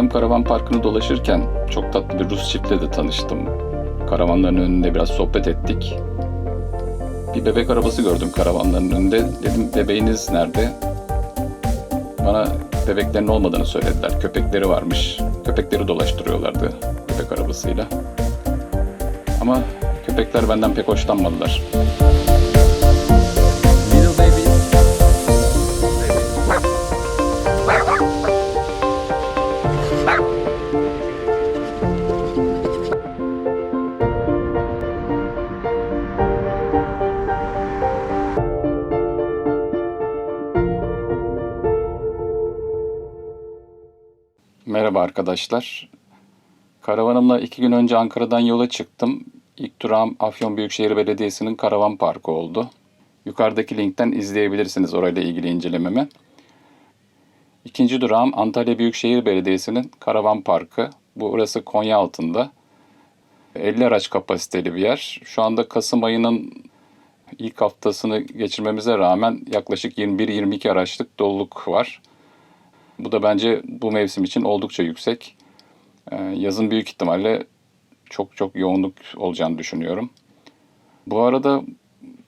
akşam karavan parkını dolaşırken çok tatlı bir Rus çiftle de tanıştım. Karavanların önünde biraz sohbet ettik. Bir bebek arabası gördüm karavanların önünde. Dedim bebeğiniz nerede? Bana bebeklerin olmadığını söylediler. Köpekleri varmış. Köpekleri dolaştırıyorlardı bebek arabasıyla. Ama köpekler benden pek hoşlanmadılar. Merhaba arkadaşlar. Karavanımla iki gün önce Ankara'dan yola çıktım. İlk durağım Afyon Büyükşehir Belediyesi'nin karavan parkı oldu. Yukarıdaki linkten izleyebilirsiniz orayla ilgili incelememi. İkinci durağım Antalya Büyükşehir Belediyesi'nin karavan parkı. Bu orası Konya altında. 50 araç kapasiteli bir yer. Şu anda Kasım ayının ilk haftasını geçirmemize rağmen yaklaşık 21-22 araçlık doluluk var. Bu da bence bu mevsim için oldukça yüksek. Ee, yazın büyük ihtimalle çok çok yoğunluk olacağını düşünüyorum. Bu arada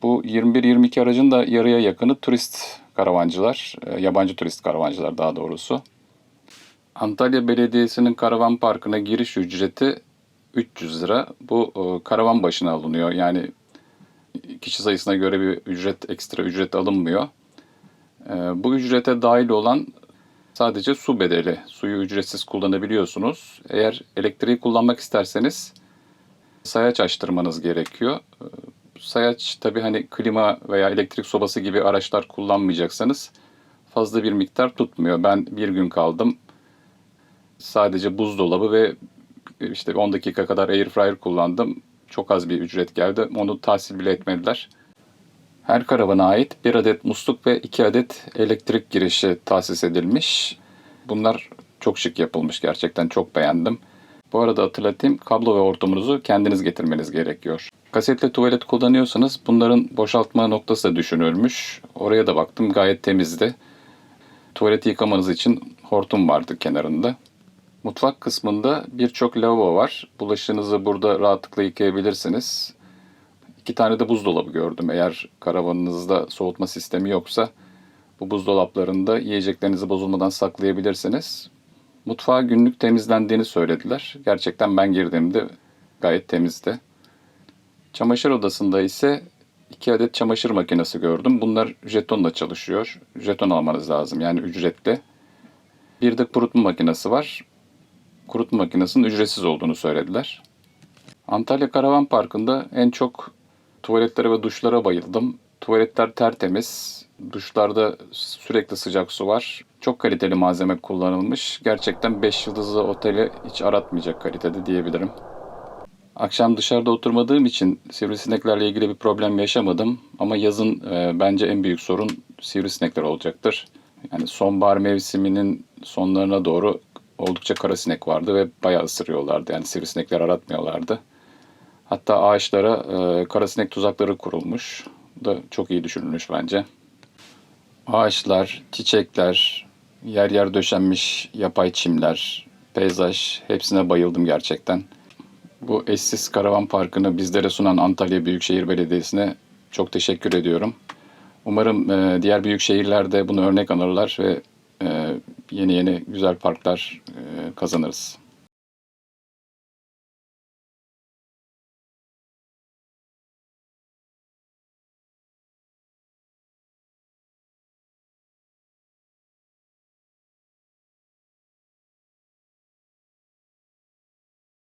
bu 21-22 aracın da yarıya yakını turist karavancılar, e, yabancı turist karavancılar daha doğrusu. Antalya Belediyesi'nin karavan parkına giriş ücreti 300 lira. Bu e, karavan başına alınıyor. Yani kişi sayısına göre bir ücret, ekstra ücret alınmıyor. E, Bu ücrete dahil olan Sadece su bedeli. Suyu ücretsiz kullanabiliyorsunuz. Eğer elektriği kullanmak isterseniz sayaç açtırmanız gerekiyor. Ee, Sayaç tabi hani klima veya elektrik sobası gibi araçlar kullanmayacaksanız fazla bir miktar tutmuyor. Ben bir gün kaldım. Sadece buzdolabı ve işte 10 dakika kadar air fryer kullandım. Çok az bir ücret geldi. Onu tahsil bile etmediler. Her karavana ait bir adet musluk ve iki adet elektrik girişi tahsis edilmiş. Bunlar çok şık yapılmış gerçekten çok beğendim. Bu arada hatırlatayım kablo ve hortumunuzu kendiniz getirmeniz gerekiyor. Kasetli tuvalet kullanıyorsanız bunların boşaltma noktası da düşünülmüş. Oraya da baktım gayet temizdi. Tuvaleti yıkamanız için hortum vardı kenarında. Mutfak kısmında birçok lavabo var. Bulaşığınızı burada rahatlıkla yıkayabilirsiniz. İki tane de buzdolabı gördüm. Eğer karavanınızda soğutma sistemi yoksa bu buzdolaplarında yiyeceklerinizi bozulmadan saklayabilirsiniz. Mutfağa günlük temizlendiğini söylediler. Gerçekten ben girdiğimde gayet temizdi. Çamaşır odasında ise iki adet çamaşır makinesi gördüm. Bunlar jetonla çalışıyor. Jeton almanız lazım yani ücretli. Bir de kurutma makinesi var. Kurutma makinesinin ücretsiz olduğunu söylediler. Antalya Karavan Parkı'nda en çok tuvaletlere ve duşlara bayıldım. Tuvaletler tertemiz. Duşlarda sürekli sıcak su var. Çok kaliteli malzeme kullanılmış. Gerçekten 5 yıldızlı oteli hiç aratmayacak kalitede diyebilirim. Akşam dışarıda oturmadığım için sivrisineklerle ilgili bir problem yaşamadım. Ama yazın e, bence en büyük sorun sivrisinekler olacaktır. Yani sonbahar mevsiminin sonlarına doğru oldukça karasinek vardı ve bayağı ısırıyorlardı. Yani sivrisinekler aratmıyorlardı. Hatta ağaçlara e, karasinek tuzakları kurulmuş. Bu da çok iyi düşünülmüş bence. Ağaçlar, çiçekler, yer yer döşenmiş yapay çimler, peyzaj hepsine bayıldım gerçekten. Bu eşsiz karavan parkını bizlere sunan Antalya Büyükşehir Belediyesi'ne çok teşekkür ediyorum. Umarım e, diğer büyük şehirlerde bunu örnek alırlar ve e, yeni yeni güzel parklar e, kazanırız.